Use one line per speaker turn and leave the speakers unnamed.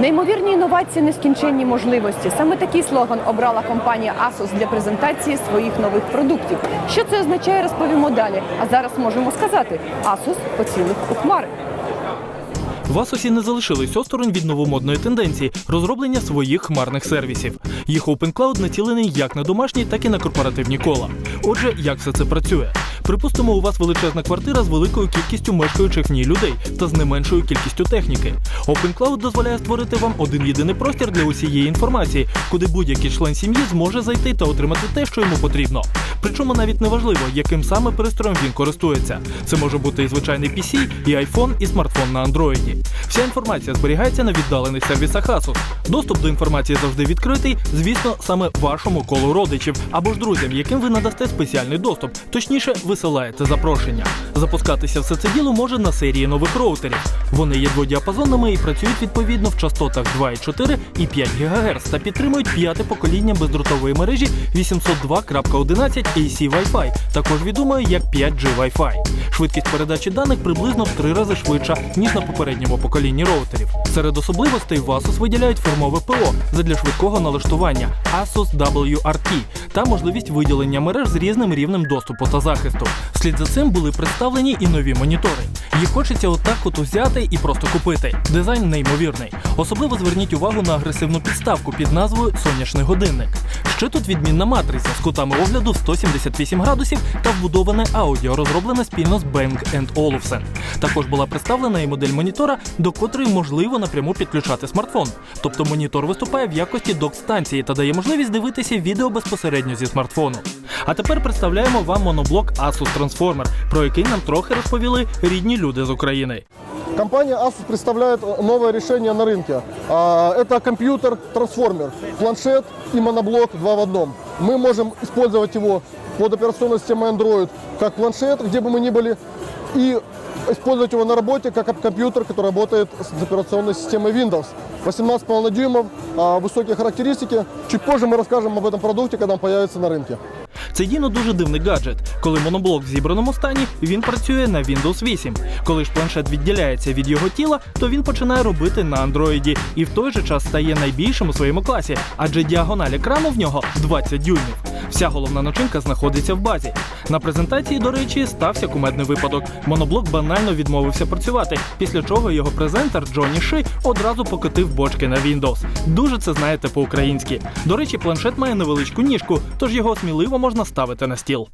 Неймовірні інновації, нескінченні можливості. Саме такий слоган обрала компанія Asus для презентації своїх нових продуктів. Що це означає, розповімо далі. А зараз можемо сказати: Asus поцілив у хмари.
В Asus не залишились осторонь від новомодної тенденції розроблення своїх хмарних сервісів. Їх OpenCloud націлений як на домашні, так і на корпоративні кола. Отже, як все це працює? Припустимо, у вас величезна квартира з великою кількістю мешкаючих в ній людей та з не меншою кількістю техніки. OpenCloud дозволяє створити вам один єдиний простір для усієї інформації, куди будь-який член сім'ї зможе зайти та отримати те, що йому потрібно. Причому навіть не важливо, яким саме пристроєм він користується. Це може бути і звичайний PC, і iPhone, і смартфон на Android. Вся інформація зберігається на віддалених сервісах Asus. Доступ до інформації завжди відкритий, звісно, саме вашому колу родичів або ж друзям, яким ви надасте спеціальний доступ, точніше, висилаєте запрошення. Запускатися все це діло може на серії нових роутерів. Вони є дводіапазонними і працюють відповідно в частотах 2,4 і 5 ГГц та підтримують п'яте покоління бездротової мережі 802.11 AC Wi-Fi, також відомої як 5G Wi-Fi. Швидкість передачі даних приблизно в три рази швидша, ніж на попередньому поколінні роутерів. Серед особливостей в Asus виділяють формове ПО задля швидкого налаштування Asus WRT та можливість виділення мереж з різним рівнем доступу та захисту. Вслід за цим були представлені і нові монітори. Їх хочеться отак от взяти і просто купити. Дизайн неймовірний. Особливо зверніть увагу на агресивну підставку під назвою Сонячний годинник. Ще тут відмінна матриця з кутами огляду 178 градусів та вбудоване аудіо, розроблене спільно з Bang Olufsen. Також була представлена і модель монітора, до котрої можливо напряму підключати смартфон. Тобто монітор виступає в якості док-станції та дає можливість дивитися відео безпосередньо зі смартфону. А тепер представляємо вам моноблок Asus Transformer, про який нам трохи розповіли рідні люди з України.
Компания Asus представляет новое решение на рынке. А, Это компьютер-трансформер, планшет и моноблок два в одном. Мы можем использовать его под операционной системой Android как планшет, где бы мы ни были, и использовать его на работе как компьютер, который работает с операционной системой Windows. 18,5 дюймов, а, высокие характеристики. Чуть позже мы расскажем об этом продукте, когда он появится на рынке.
Це дійсно дуже дивний гаджет. Коли моноблок в зібраному стані, він працює на Windows 8. Коли ж планшет відділяється від його тіла, то він починає робити на Android і в той же час стає найбільшим у своєму класі, адже діагональ екрану в нього 20 дюймів. Вся головна начинка знаходиться в базі. На презентації, до речі, стався кумедний випадок. Моноблок банально відмовився працювати, після чого його презентер Джонні Ши одразу покотив бочки на Windows. Дуже це знаєте по-українськи. До речі, планшет має невеличку ніжку, тож його сміливо можна ставити на стіл.